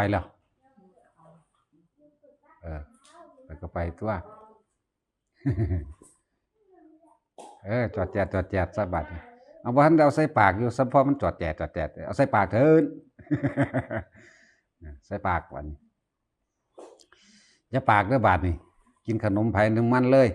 ไปแล้วเออไปก็ไปตัวเออจอดแจดจอดแจดซะบัดเอาบ่ทันได้เอาใส่ปากอยู่สัพพอมันจอดแจดจอดแจดเอาใส่ปากเถินใส่ปากวันอย่าปากเด้อบาดนี่กินขนมไผ่นึ่งมันเลย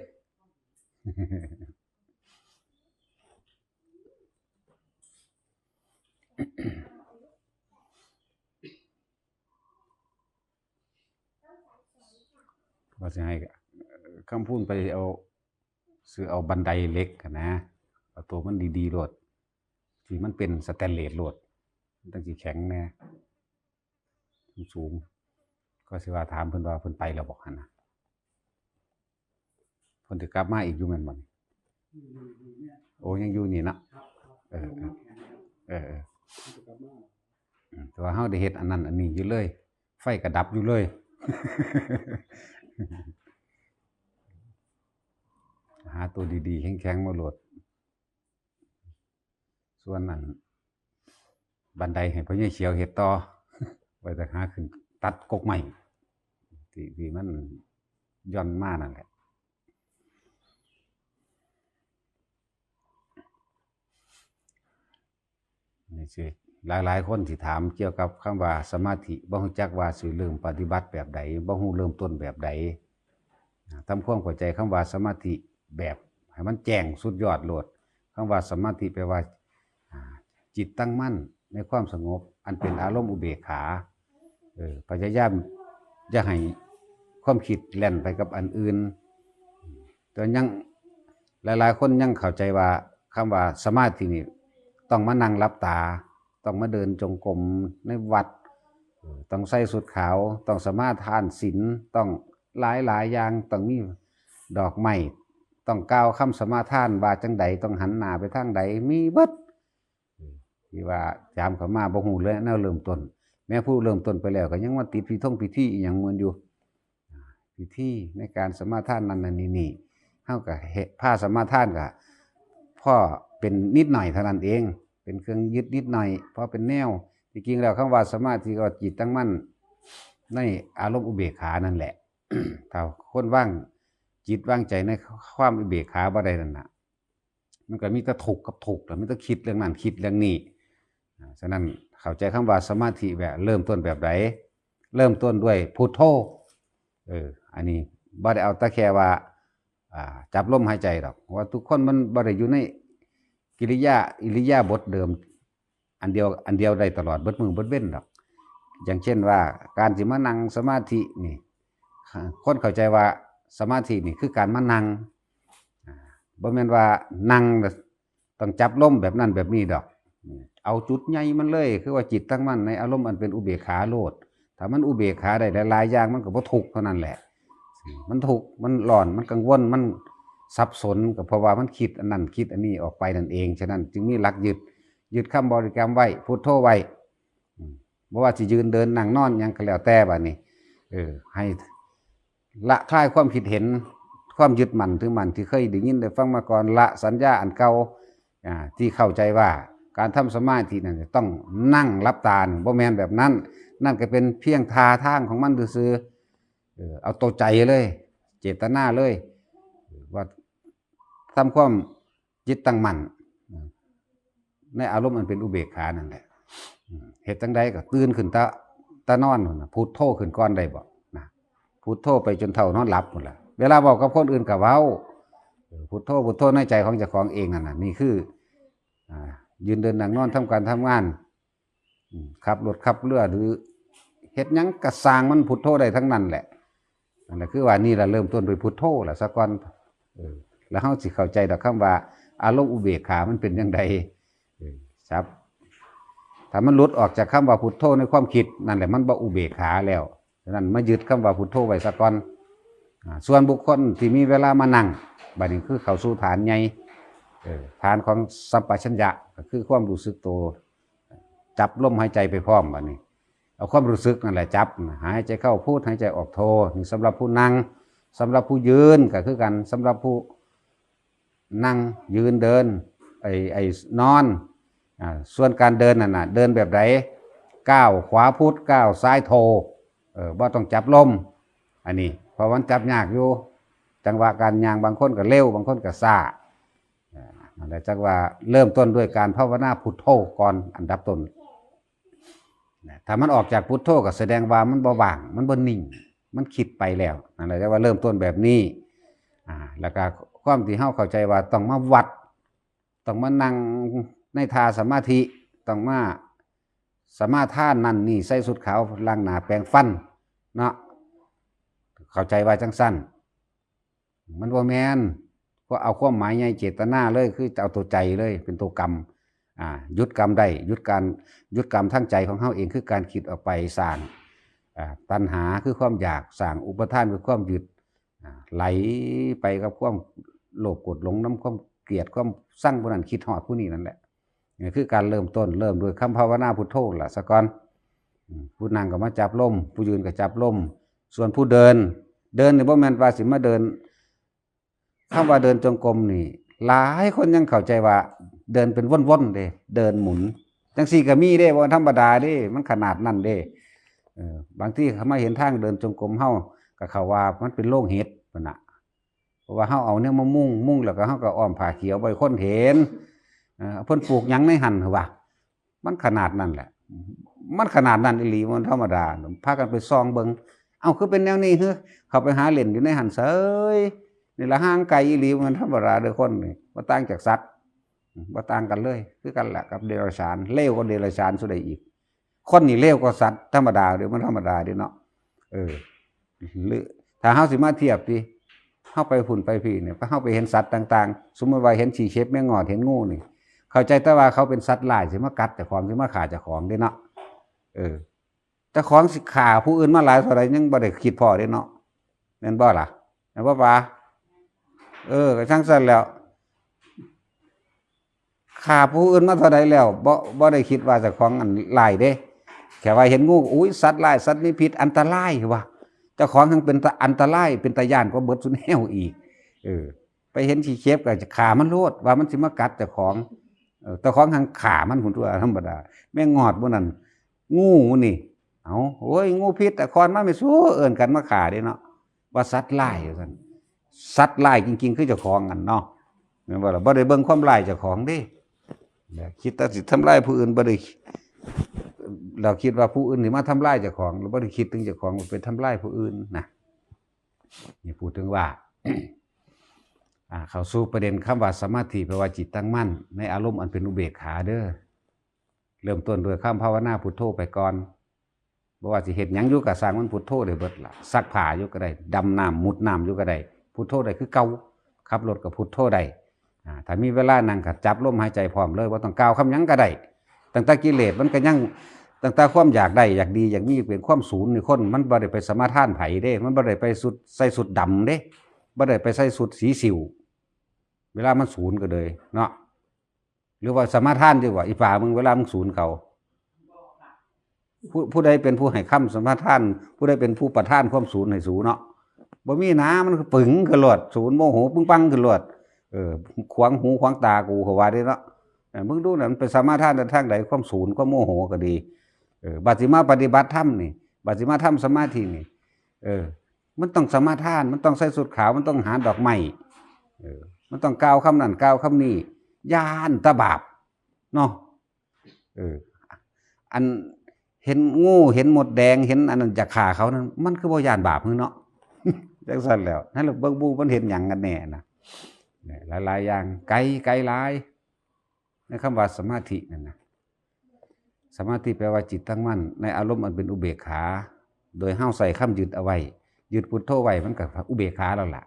ว่าจะให้คำพูดไปเอาซื้อเอาบันไดเล็กนะเอาตัวมันดีๆโหลดที่มันเป็นสแตนเลสโหลดมันต้งสิแข็งแน่สูงก็สิว่าถามเพิ่นว่าเพิ่นไปแล้วบอกนะเพิ่นสิกลับมาอีกอยู่แม่นบ่นโอ้ยังอยู่นี่นะเออเออเออแต่ว่าเฮาได้เฮ็ดอันนั้นอันนี้อยู่เลย ไฟกระดับอยู่เลย หาตัวดีๆ แข็งๆมาโหลด ส่วนนั้นบันไดให้พ่อใหญ่เขียวเฮ็ดต่อไว้แต่หาขึ้น ตัดกกใหม่ที่ที่มันย่อนมานั่นแหละนี่สิ หลายๆคนที่ถามเกี่ยวกับคำว่าสมาธิบ่ฮู้จักว่าสิเริ่มปฏิบัติแบบใดบ่ฮู้เริ่มต้นแบบใดอ่าทำความเข้าใจคำว่าสมาธิแบบให้มันแจ้งสุดยอดโลดคำว่าสมาธิแปลว่าจิตตั้งมั่นในความสงบ อันเป็นอารมณ์อุเบกขาเออพยายามอย่าให้ความคิดแล่นไปกับอันอื่นแต่ยังหลายๆ คนยังเข้าใจว่าคำว่าสมาธินี่ต้องมานั่งรับตา ต้องมาเดินจงกรมในวัด ต้องใส่สุดขาว ต้องสมาทานศีลต้องหลายหลายอย่างต้องมีดอกไม้ต้องก้าวคำสมาทานว่าจังใดต้องหันหน้าไปทางใดมีเบิดที่ว่าจามเขามาบ่ฮู้เลยแนวเริ่มต้น แม้ผู้เริ่มต้นไปแล้วก็ยังมาติดพิธงพิธีอีหยังเหมือนอยู่พิธีในการสมาทานนั่นนั่นนี่นี่ากับผ้าสมาทานกับพ่อเป็นนิดหน่อยเท่านั้นเอง เป็นเครื่องยึดนิดหน่อย เพราะเป็นแนวจริงๆแล้วคำว่าสมาธิก็จิตตั้งมั่นในอารมณ์อุเบกขานั่นแหละถ้าคนว่างจิตว่างใจในความอุเบกขาบ่ได้นั่นน่ะมันก็มีแต่ถูกกับถูกแล้วมันต้องคิดเรื่องนั้นคิดเรื่องนี้ฉะนั้นเข้าใจคำว่าสมาธิแบบ เริ่มต้นแบบไหนเริ่มต้นด้วยพุทโธเอออันนี้บ่ได้เอาตะแค่ว่าจับลมหายใจดอกว่าทุกคนมันบ่ได้อยู่ใน กิริยาอิริยาบถเดิม อันเดียว อันเดียวได้ตลอดเบิดมือเบิดเว้นดอกอย่างเช่นว่า การสิมานั่งสมาธินี่คนเข้าใจว่าสมาธินี่คือการมานั่งบ่แม่นว่านั่งต้องจับลมแบบนั้นแบบนี้ดอก เอาจุดใหญ่มันเลย คือว่าจิตตั้งมั่นในอารมณ์อันเป็นอุเบกขาโลดถ้ามันอุเบกขาได้หลายๆอย่างมันก็บ่ทุกเท่านั้นแหละ มันทุกมันร้อนมันกังวลมัน สับสนก็เพราะว่ามันคิดอันนั้นคิดอันนี้ออกไปนั่นเอง ฉะนั้นจึงมีหลักยึดยึดคำบริกรรมไว้พุทโธไว้อืมบ่ว่าสิยืนเดินนั่งนอนยังก็แล้วแต่บัดนี้เออ ให้ละคลายความคิดเห็นความยึดมั่นถือมั่นที่เคยได้ยินได้ฟังมาก่อนละสัญญาอันเก่าอ่าที่เข้าใจว่าการทำสมาธินั่นต้องนั่งรับตาบ่แมนแบบนั้น นั่นก็เป็นเพียงทาทางของมันซื่อๆเออเอาตัวใจเลย เจตนาเลย ว่าทำความจิตตั้งมั่นในอารมณ์อันเป็นอุเบกขานั่นแหละเหตุจังใดก็ตื่นขึ้นตาตานอนพูดโทษขึ้นก่อนได้บ่นะพูดโทษไปจนเท่านอนหลับหมดละเวลาบอกกับคนอื่นก็เว้าพูดโทพูดโทในใจของเจ้าของเองนั่นน่ะนี่คือยืนเดินนั่งนอนทำการทำงานขับรถขับเรือหรือเฮ็ดยังกระสางมันพุทโธได้ทั้งนั้นแหละนั่นแหละคือว่านี่เราเริ่มต้นด้วยพุทโธแหละสักก่อน แล้วเฮาสิเข้าใจดอกคำว่า อารมณ์อุเบกขามันเป็นจังไดเออครับ ถ้ามันหลุดออกจากคำว่าพุทโธในความคิดนั่นแหละมันบ่อุเบกขาแล้วฉะนั้นมายึดคำว่าพุทโธไว้สักก่อนส่วนบุคคลที่มีเวลามานั่งบัดนี้คือเข้าสู่ฐานใหญ่ฐานของสัมปชัญญะก็คือความรู้สึกตัวจับลมหายใจไปพร้อมบัดนี้ เอาความรู้สึกนั่นแหละจับหายใจเข้าพูดหายใจออกโทนี่สำหรับผู้นั่ง สำหรับผู้ยืนก็คือกันสำหรับผู้นั่งยืนเดินไอ้ไอ้นอนอ่าส่วนการเดินนั่นน่ะเดินแบบไหนก้าวขวาพุทธก้าวซ้ายโทเออบ่ต้องจับลมอันนี้เพราะมันจับยากอยู่ จังหวะการยางบางคนก็เร็ว บางคนก็ซาอ่อนั่นแหละจังว่าเริ่มต้นด้วยการภาวนาพุทโธก่อนอันดับต้นถ้ามันออกจากพุทโธก็แสดงว่ามันบ่ว่าง มันบ่นิ่ง มันคิดไปแล้วนั่นแหละว่าเริ่มต้นแบบนี้อ่าแล้วก็ความที่เฮาเข้าใจว่าต้องมาวัด ต้องมานั่งในทาสมาธิต้องมาสมาทานนั่นนี่ใส่สุดขาวล้างหนาแปรงฟันเนาะเข้าใจว่าจังสั้นมันว่าแมนก็เอาความหมายใหญ่เจตนาเลยคือเอาตัวใจเลย เป็นตัวกรรมอ่าหยุดกรรมได้หยุดการหยุดกรรมทั้งใจของเขาเองคือการคิดออกไปสร้าง ตัณหาคือความอยากสร้างอุปทานคือความยึดไหลไปกับความโลภกรธหลงน้ำความเกลียดความสร้างผู้นั้นคิดหอดผู้นี้นั่นแหละนี่คือการเริ่มต้นเริ่มโดยคำภาวนาพุทโธล่ะสะก่อนผู้นั่งก็มาจับลมผู้ยืนก็จับลมส่วนผู้เดิน เดินเนี่ยบ่แมนว่าสิมาเดินคำว่าเดินจงกรมนี่หลายคนยังเข้าใจว่า เดินเป็นว่อนๆเด้เดินหมุนจังสี่ก็มีเด้บ่ธรรมดาเด้ มันขนาดนั้นเด้ บางที่เขามาเห็นทางเดินจงกรมเฮาก็เขาว่ามันเป็นโล่งเห็ดนั่นะเพราะว่าเฮาเอาเนี่ยมามุ่งมุ่งแล้วก็เฮาก็อ้อมผ้าเขียวไว้คนเห็นเออเพิ่นปลูกยังในหันเหรอวะมันขนาดนั้นแหละ มันขนาดนั้นอีหลีมันธรรมดาพากันไปซองเบิงเอาคือเป็นแนวนี้เฮ้อเขาไปหาเล่นอยู่ในหันเสยนี่ละห่างไกลอีหลีมันธรรมดาเด้อคนนี่บ่ต่างจากสัตว์บ่ต่างกันเลย คือกันแหละกับเดรัจฉานเลวกว่าเดรัจฉานสุดใดอีก คนนี่เลวกว่าสัตว์ธรรมดาเด้อมันธรรมดาเด้อเนาะเออหรือถ้าเฮาสิมาเทียบดิเฮาไปฝุ่นไปพี่เนี่ยเฮาไปเห็นสัตว์ต่างๆ สมมติว่าเห็นฉีเชฟแม่งอดเห็นงูนี่ เข้าใจแต่ว่าเขาเป็นสัตว์ลายสิมากัดแต่ของสิมาขาเจ้าของเด้เนาะเออ แต่ของสิขาผู้อื่นมาหลายเท่าใดยังบ่ได้คิดพอเด้เนาะแม่นบ่ล่ะแม่นบ่ปาเออก็ช่างสั้นแล้วขาผู้อื่นมาเท่าใดแล้วบ่บ่ได้คิดว่าจะของอันหลายเด้ ค่ว่าเห็นงูอุ้ยสัตว์ลายสัตว์มีพิษอันตรายว่ะเจ้าของทั้งเป็นอันตรายเป็นตาย่านก็เบิดสุนแนวอีกเออไปเห็นขี้เข็บก็จะขามันโลดว่ามันสิมากัดเจ้าของเออเจ้าของทางขามันหุ่นตัวธรรมดาแม่งอดบ่นั่นงูนี่เอาโอ้ยงูพิษแต่คอนมาไม่สู้เอิ้นกันมาขาเด้เนาะว่าสัตว์หลายว่าซั่นสัตว์ลายจริงๆคือเจ้าของกันเนาะแม่นบ่ล่ะบ่ได้เบิ่งความลายเจ้าของเด้แบบคิดแต่สิทำลายผู้อื่นบ่ได้ เราคิดว่าผู้อื่นสิมาทำลายเจ้าของเราบ่ได้คิดถึงเจ้าของว่าเป็นทำลายผู้อื่นนะนี่พูดถึงว่าอ่าเขาสู่ประเด็นคำว่าสมาธิแปลว่าจิตตั้งมั่น ในอารมณ์อันเป็นอุเบกขาเด้อเริ่มต้นด้วยคำภาวนาพุทโธไปก่อนบ่ว่าสิเฮ็ดหยังอยู่ก็สางมันพุทโธได้เบิดละซักผ้าอยู่ก็ได้ดำน้ำมุดน้ำอยู่ก็ได้พุทโธได้คือเกาขับรถกับพุทโธได้อ่าถ้ามีเวลานั่งก็จับลมหายใจพร้อมเลยว่าต้องกล่าวคำยังก็ได้ตั้งแต่กิเลสมันก็ยัง ตั้งแต่ความอยากได้อยากดีอยากมีเป็นความศูนย์ในคนมันบ่ได้ไปสมาทานไผ่เด้ มันบ่ได้ไปสุดใส่สุดดำเด้บ่ได้ไปใส่สุดสีสิว เวลามันศูนย์ก็เลยเนาะหรือว่าสมาทานดีกว่าอีป่ามึงเวลามึงศูนย์เขาผู้ผู้ใดเป็นผู้ให้คำสมาทาน ผู้ใดเป็นผู้ประทานความศูนย์ให้ศูนย์เนาะบ่มีน้ำมันก็ปึงขึ้นรวดศูนย์โมโหปึ้งปังขึ้นรวดเออขวางหูขวางตากูเขาว่าได้เนาะมึงดูนั่นเป็นสมาทานในทางใดความศูนย์ความโมโหก็ดี ออบาสิมาปฏิบัติธรรมนี่บาสิมาทำสมาธินี่ เออ มันต้องสมาทาน มันต้องใส่สุดขาว มันต้องหาดอกไม้เออ มันต้องกล่าวคำนั้นกล่าวคำนี้ยานตะบาปเนาะเออ อันเห็นงูเห็นหมดแดงเห็นอันนั้นจะขาเขานั้น มันคือบ่ยานบาปมือเนาะจังซั่นแล้วนั่นแหละเบิ่งบูมันเห็นหยังกันแน่นะเนี่ยหลายๆอย่างไกลไกลหลายในคำว่าสมาธินั่นนะ สมาธิแปลว่าจิตตั้งมั่นในอารมณ์อันเป็นอุเบกขา โดยเฮาวใส่คำยึดเอาไว้ยึดพุทโธไว้มันก็อุเบกขาแล้วล่ะ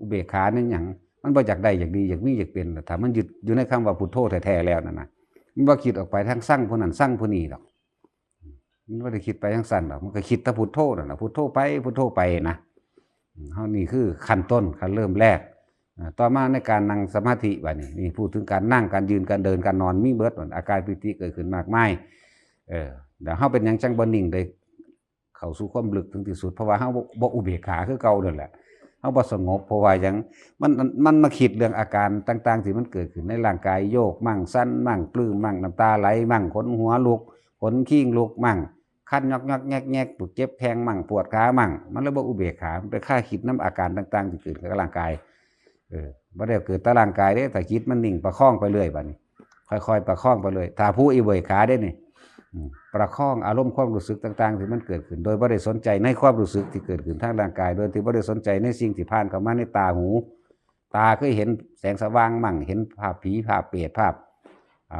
อุเบกขานั่นหยังมันบ่อยากได้อยากดีอยากมีอยากเป็นแต่ถ้ามันยึดอยู่ในคำว่าพุทโธแท้ๆแล้วนั่นนะมันบ่คิดออกไปทางสร้างผู้นั้นสร้างผู้นี้หรอกมันไม่ได้คิดไปทั้งสั้นหรอกมันก็คิดแต่พุทโธนั่นนะพุทโธไปพุทโธไปนะอืมเฮานี่คือขั้นต้นขั้นเริ่มแรกต่อมาในการนั่งสมาธิบัดนี้นี่พูดถึงการนั่งการยืนการเดินการนอนมีเบิดอาการปิติเกิดขึ้นมากมาย เออเดี๋ยวเฮาเป็นหยังจังบ่นิ่งได้เข้าสู่ความลึกถึงที่สุดเพราะว่าเฮาบ่บ่อุเบกขาคือเก่านั่นแหละเฮาบ่สงบเพราะว่าหยังมันมันมันมาคิดเรื่องอาการต่าง ๆ ที่มันเกิดขึ้นในร่างกายโยกมั่งสั้นมั่งปลื้มมั่งน้ำตาไหลมั่งขนหัวลุกขนขี้งลุกมั่งคันยอกยอกแงกแงกปวดเจ็บแพงมั่งปวดขามั่ง มันเลยบ่อุเบกขามันไปค่าคิดน้ำอาการต่าง ๆ ที่เกิดกับร่างกายเออบ่ได้เกิดต่ร่างกายเด้แต่จิตมันนิ่งประคองไปเรื่อยบัดนี้ ค่อยๆ ประคองไปเลยถ้าผู้อีเบยขาได้นี่อืม ประคองอารมณ์ความรู้สึกต่างๆที่มันเกิดขึ้น โดยบ่ได้สนใจในความรู้สึกที่เกิดขึ้นทางร่างกาย โดยที่บ่ได้สนใจในสิ่งที่ผ่านเข้ามาในตาหู ตาเคยเห็นแสงสว่างมั่ง เห็นภาพผีภาพเปรตภาพ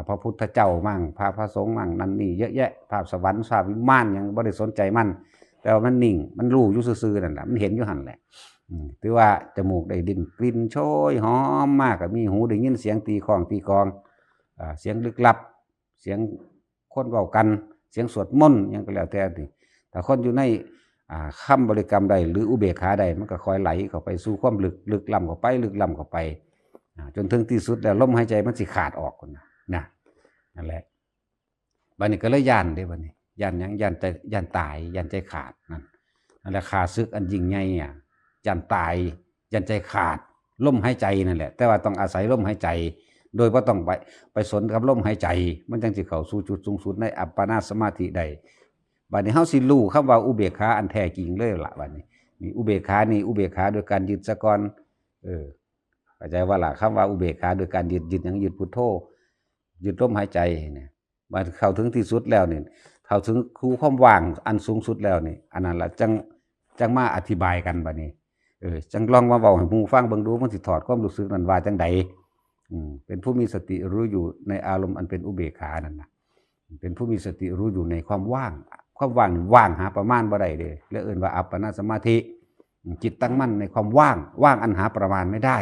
พระพุทธเจ้ามั่งภาพพระสงฆ์มั่งนั่นนี่เยอะแยะภาพสวรรค์ภาพวิมานยังบ่ได้สนใจมัน แต่ว่ามันนิ่งมันรู้อยู่ซื่อๆนั่นแหละมันเห็นอยู่หันแหละถือว่าจมูกได้ดินกลิ่นโชยหอมมากก็มีหูได้ยินเสียงตีคองตีกองอเสียงลึกลับเสียง คนเว้ากันเสียงสวดมนต์ยังก็แล้วแต่นี่แต่คนอยู่ในอ่าคำบริกรรมใดหรืออุเบกขาใดมันก็คอยไหลเข้าไปสู่ความลึกลึกล้ำเข้าไป ลึกล้ำเข้าไปจนถึงที่สุดแล้วลมหายใจมันสิขาดออกคนนะนั่นแหละบัดนี้ก็เลยย่านเด้บัดนี้ย่านยังย่านใจย่านตายย่านใจขาดนั่นนั่นแหละขาซึกอันยิ่งใหญ่อะย่านตายย่านใจขาดลมหายใจนั่นแหละ แต่ว่าต้องอาศัยลมหายใจ โดยว่าต้องไปไปสนกับลมหายใจ มันจังสิเข้าสู่จุดสูงสุดในอัปปนาสมาธิใดบัดนี้เฮาสิรู้คำว่าอุเบกขาอันแท้จริงเลยล่ะบัดนี้นี่อุเบกขานี่อุเบกขาโดยการยึดซะก่อนเออเข้าใจว่าล่ะคำว่าอุเบกขาโดยการยึดยึดหยังยึดพุทโธยึดลมหายใจเนี่ยบัดเข้าถึงที่สุดแล้วนี่เข้าถึงคู่ความว่างอันสูงสุดแล้วนี่อันนั้นล่ะจังจังมาอธิบายกันบัดนี้เออจังลองมาเว้าให้หมู่ฟังเบิ่งดูมันสิถอดความรู้สึกนั้นว่าจังใด เป็นผู้มีสติรู้อยู่ในอารมณ์อันเป็นอุเบกขานั่นนะเป็นผู้มีสติรู้อยู่ในความว่าง ความว่างว่างหาประมาณบ่ได้เด้และเอื่นว่าอัปปนาสมาธิ จิตตั้งมั่นในความว่าง ว่างอันหาประมาณไม่ได้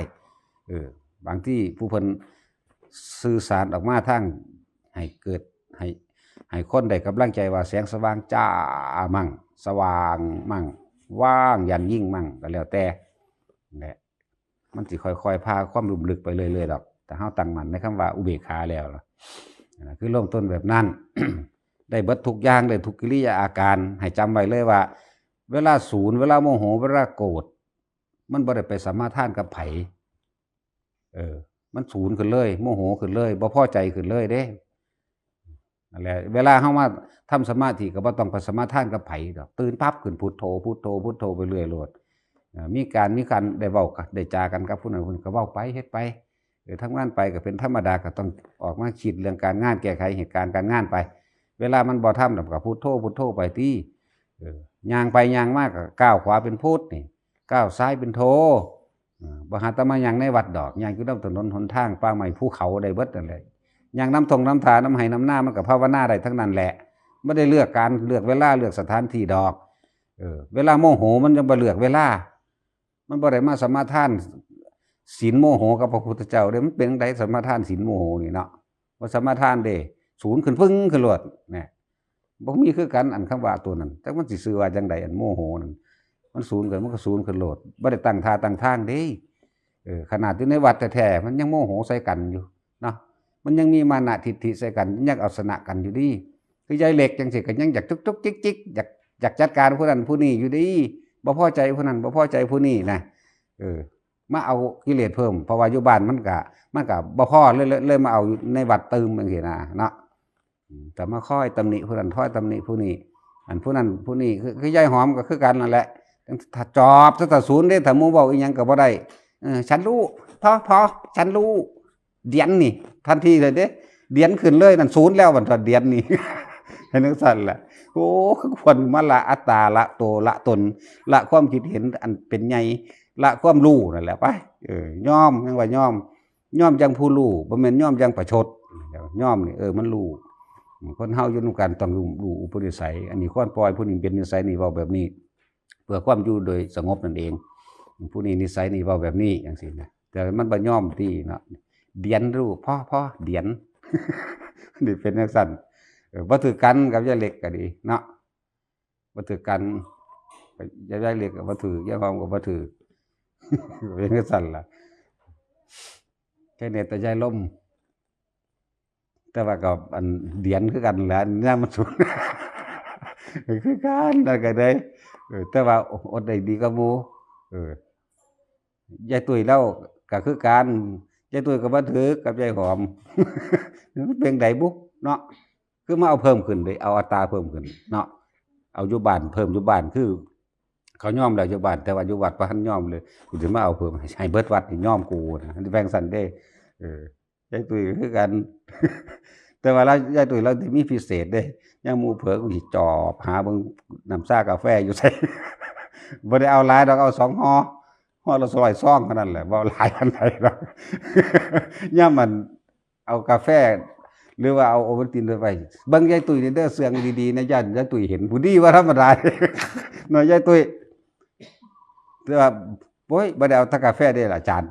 เออบางที่ผู้เพิ่นสื่อสารออกมาทางให้เกิดให้ให้คนได้กำลังใจว่าแสงสว่างจ้ามั่ง สว่างมั่ง ว่างยันยิ่งมั่งก็แล้วแต่เนั่นแหละมันสิค่อยๆพาความลุ่มลึกไปเรื่อยๆดอก แต่เฮาตั้งมั่นในคำว่าอุเบกขาแล้วคือเริ่มต้นแบบนั้น ได้เบิดทุกอย่างได้ทุกกิริยาอาการ ให้จำไว้เลยว่า เวลาศูนย์เวลาโมโหเวลาโกรธมันบ่ได้ไปสามารถท่านกับไผเออ มันศูนย์ขึ้นเลย โมโหขึ้นเลยบ่พอใจขึ้นเลยเด้นั่นแหละเวลาเฮามาทำสมาธิก็บ่ต้องไปสมาทานกับไผดอกตื่นปั๊บขึ้นพุทโธพุทโธพุทโธไปเรื่อยโลดมีการมีการได้เว้ากันได้จากันกับผู้นั้นผู้นี้ก็เว้าไปเฮ็ดไป เออทั้งงานไปก็เป็นธรรมดาก็ต้องออกมาคิดเรื่องการงานแก้ไขเหตุการณ์การงานไป เวลามันบ่ทำแล้วก็พุทโธพุทโธไปที่อย่างไปย่างมากก็ก้าวขวาเป็นพุทธนี่ก้าวซ้ายเป็นโธบหาตมาย่างในวัดดอกย่างอยู่นำถนนหนทางป่าไม้ภูเขาได้เบิดนั่นแหละย่างน้ำทงน้ำทาน้ำไหน้ำหน้ามันก็ภาวนาได้ทั้งนั้นแหละบ่ได้เลือกการเลือกเวลาเลือกสถานที่ดอกเออเวลาโมโหมันยังบ่เลือกเวลา มันบ่ได้มาสมาทาน ศีลโมโหกับพระพุทธเจ้าเด้มันเป็นจั่งใดสมาทานศีลโมโหนี่เนาะว่าสมาทานเด้ศูนย์ขึ้นปึ้งขึ้นโลดเนี่ยบ่มีคือกันอันคำว่าตัวนั้นแต่มันสิชื่อว่าจังใดอันโมโหนั่นมันศูนย์ขึ้นมันก็ศูนย์ขึ้นโลดบ่ได้ตั้งท่าตั้งทางเด้เออขนาดอยู่ในวัดแท้ๆมันยังโมโหใส่กันอยู่เนาะมันยังมีมานะทิฏฐิใส่กันยังอยากเอาชนะกันอยู่ดีคือยายเหล็กจังซี่ก็ยังอยากจุกๆจิกๆอยากอยากจัดการผู้นั้นผู้นี้อยู่ดีบ่พอใจผู้นั้นบ่พอใจผู้นี้นะเออ มาเอากิเลสเพิ่มเพราะว่าอยู่บ้านมันก็มันก็บ่พ่อเลยเลยเลยมาเอาในวัดตืมจังซี่นะเนาะแต่มาค่อยตำหนิผู้นั้นค่อยตำหนิผู้นี้อันผู้นั้นผู้นี้คือคือยายหอมก็คือกันนั่นแหละถ้าจอบถ้าศูนย์เด้ถ้ามู่เว้าอีหยังก็บ่ได้ฉันรู้พอพอฉันรู้เดียนนี่ ทันทีเลยเด้เดียนขึ้นเลยนั่นศูนย์แล้วบันั้นเดียนนี่เห็นจังซั่นแหละโอ้ควรมาละอัตตาละโตละตน ละความคิดเห็นอันเป็นใหญ่ ละความรู้นั่นแหละไปเออย่อมยังว่าย่อม ย่อมจังผู้รู้บ่แม่นย่อมจังประชดย่อมนี่เออมันรู้คนเฮาอยู่นำกันต้องรู้รู้อุปนิสัย อันนี้ควรปล่อยผู้นี้เป็นนิสัยนี่เว้าแบบนี้ เพื่อความอยู่โดยสงบนั่นเอง ผู้นี้นิสัยนี่เว้าแบบนี้จังซี่นะแต่มันบ่ย่อมที่เนาะเดียนรู้พ่อพ่อเดียนนี่เป็นจังซั่นเออบ่ถือกันกับยายเล็กก็ดีเนาะบ่ถือกันยายเล็กก็บ่ถือยายหอมก็บ่ถือ เป็นจังซั่นละแค่นี้แต่ยายล่มแต่ว่าก็อันเดียนคือกันแหละนี่ยมันสุดคือกันแล้วก็ได้เออแต่ว่าอดได้ดีกับมูเออยายตุ้ยแล้วก็คือกันยายตุ้ยก็บ่ถือกับยายหอมเป็นไดบุกเนาะคือมาเอาเพิ่มขึ้นเลยเอาอัตราเพิ่มขึ้น เนาะเอาอยู่บ้านเพิ่มอยู่บ้านคือ เขายอมแล้วอยู่บ้านแต่ว่าอยู่วัดบ่ทันยอมเลยกูสิมาเอาเพิ่มให้เบิดวัดนี่ยอมกูนะแบ่งสันเด้เออยายตุยคือกัน แต่ว่าเรายายตุยเราสิมีพิเศษเด้ยามหมู่เผลอกูสิจอบหาเบิ่งน้ำชากาแฟอยู่ใส่บ่ได้เอาหลายดอกเอาสองห่อห่อละซอยซองเท่านั้นแหละบ่หลายอันใดดอกย่ามมันเอากาแฟหรือว่าเอาโอวัลตินไปบิ่งยายตุยนี่เด้อเสียงดีๆนะย่านยายตุยเห็นผู้ดีว่าธรรมดาเนาะยายตุย แต่ว่าโอ้ยบ่ได้เอาตะกาแฟได้ล่ะอาจารย์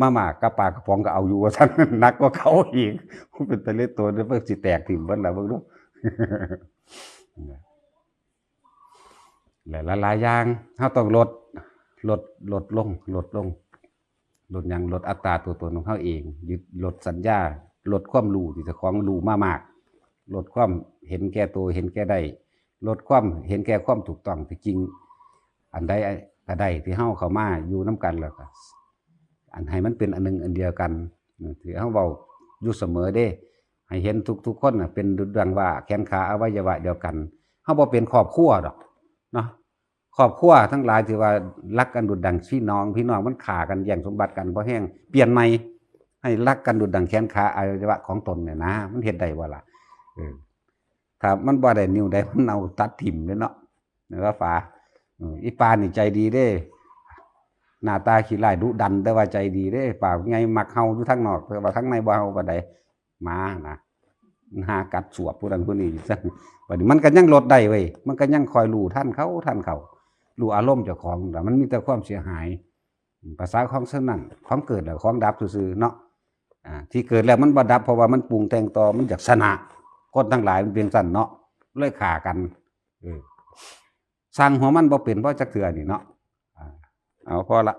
มาม่ากับปลากระป๋องก็เอาอยู่ว่าซั่นหนักกว่าเขาอีกเป็นตะเล็ดตัวเด้อเพิ่นสิแตกถิ่มเบิดล่ะเบิ่งดูหลายหลายอย่างเฮาต้องลดลดลดลงลดลงลดยังลดอัตราตัวตนของเขาเองยึดลดสัญญาลดความรู้ที่จะของรู้มามากลดความเห็นแก่ตัวเห็นแก่ได้ลดความเห็นแก่ความถูกต้องที่จริง อันใด ก็ได้ที่เฮาเข้ามาอยู่น้กันแล้วก็อันให้มันเป็นอันหนึงอันเดียวกันที่เฮาเว้าอยู่เสมอเด้ ให้เห็นทุกๆคนน่ะเป็นดุดังว่าแขนขาอวัยวะเดียวกันเฮาบ่เป็นครอบครัวดอกเนาะครอบครัวทั้งหลายที่ว่ารักกันดุดดังพี่น้อง พี่น้องมันขากันแย่งสมบัติกันเพราะแห้งเปลี่ยนใหม่ให้รักกันดุดดังแขนขาอวัยวะของตนเนี่ยนะ มันเฮ็ดได้บ่ล่ะถ้ามันบ่ได้นิ้วใดมันเอาตัดถิ่มเด้อเนาะเนื้อฟ้า อีปานนี่ใจดีเด้ หน้าตาขี้ร้ายดุดัน แต่ว่าใจดีเด้ป่าไงมักเฮาอยู่ทางนอกแต่ว่าทางในบ่เฮาบ่ได้มานะหากัดสวบผู้นั้นผู้นี้ซั่นบัดนี้มันก็ยังลดได้เว้ยมันก็ยังคอยรู้ท่านเขาท่านเขารู้อารมณ์เจ้าของแต่มันมีแต่ความเสียหาย ภาษาของเส้นนั้นของเกิดแล้วของดับซื่อๆเนาะอ่าที่เกิดแล้วมันบ่ดับเพราะว่ามันปรุงแต่งต่อมันอยากชนะคนทั้งหลายมันเพียงสั้นเนาะเลยฆ่ากันเออ สั่งหัวมันบ่เป็นบ่จะเถื่อนี่เนาะเอาพอละ